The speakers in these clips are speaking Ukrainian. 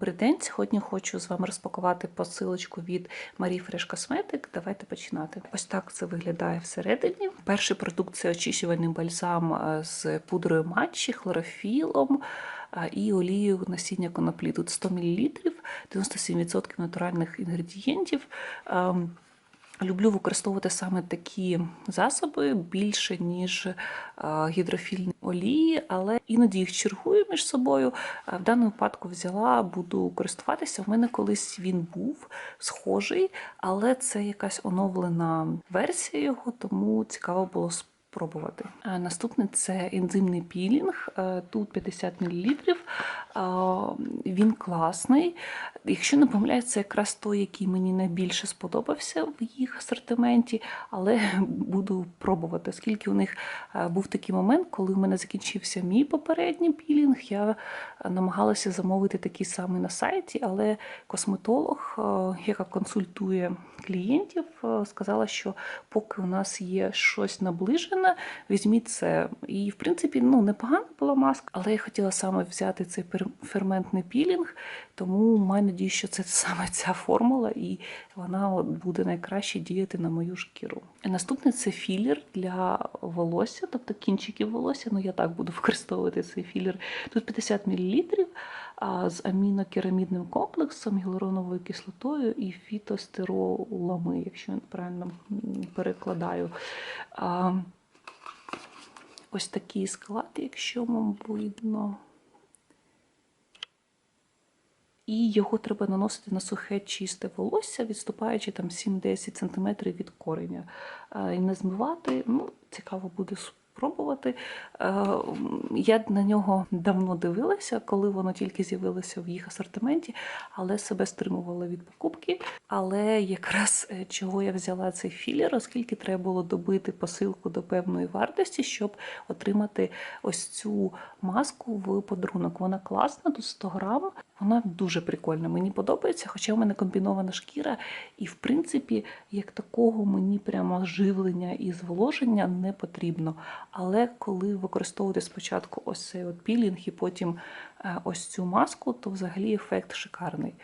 Добрий день. Сьогодні хочу з вами розпакувати посилочку від Marie Fresh Cosmetic. Давайте починати. Ось так це виглядає всередині. Перший продукт це очищувальний бальзам е, з пудрою матчі, хлорофілом е, і олією насіння коноплі. Тут 100 мл, 97% натуральних інгредієнтів. Люблю використовувати саме такі засоби більше, ніж е, гідрофільні олії, але іноді їх чергую між собою. Е, В даному випадку взяла, буду користуватися. У мене колись він був схожий, але це якась оновлена версія його, тому цікаво було спробувати. Наступне це ензимний пілінг. Е, Тут 50 мл. Він класний. Якщо не помиляюсь, це якраз той, який мені найбільше сподобався в їх асортименті, але буду пробувати, оскільки у них е, був такий момент, коли у мене закінчився мій попередній пілінг, я намагалася замовити такий самий на сайті, але косметолог, е, яка консультує клієнтів, е, сказала, що поки у нас є щось наближене, візьміть це. І, в принципі, ну, непогана була маска, але я хотіла саме взяти цей ферментний пілінг, тому маю надію, що це саме ця формула, і вона буде найкраще діяти на мою шкіру. Наступне це філер для волосся, тобто кінчиків волосся. Ну я так буду використовувати цей філер. Тут 50 мл з амінокерамідним комплексом, гіалуроновою кислотою і фітостеролами, якщо я правильно перекладаю. Ось такий склад, якщо вам видно. І його треба наносити на сухе чисте волосся, відступаючи там 7-10 см від кореня. Е, І не змивати, ну, цікаво буде спробувати. Е, Я на нього давно дивилася, коли воно тільки з'явилося в їх асортименті, але себе стримувала від покупки. Але якраз е, чого я взяла цей філер, оскільки треба було добити посилку до певної вартості, щоб отримати ось цю маску в подарунок. Вона класна, тут 100 грам. Вона дуже прикольна, мені подобається, хоча в мене комбінована шкіра, і в принципі, як такого мені прямо живлення і зволоження не потрібно. Але коли використовувати спочатку ось цей от пілінг і потім е, ось цю маску, то взагалі ефект шикарний.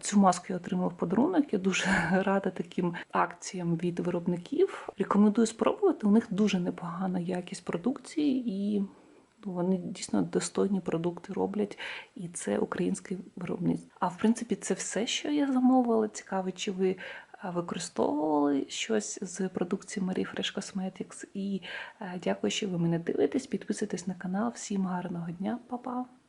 Цю маску я отримала в подарунок. Я дуже рада таким акціям від виробників. Рекомендую спробувати. У них дуже непогана якість продукції і. Ну, Вони дійсно достойні продукти роблять, і це українське виробництво. А в принципі, це все, що я замовила. Цікаво, чи ви а, використовували щось з продукції Marie Fresh Cosmetics. І е, дякую, що ви мене дивитесь. Підписуйтесь на канал. Всім гарного дня, Па-па!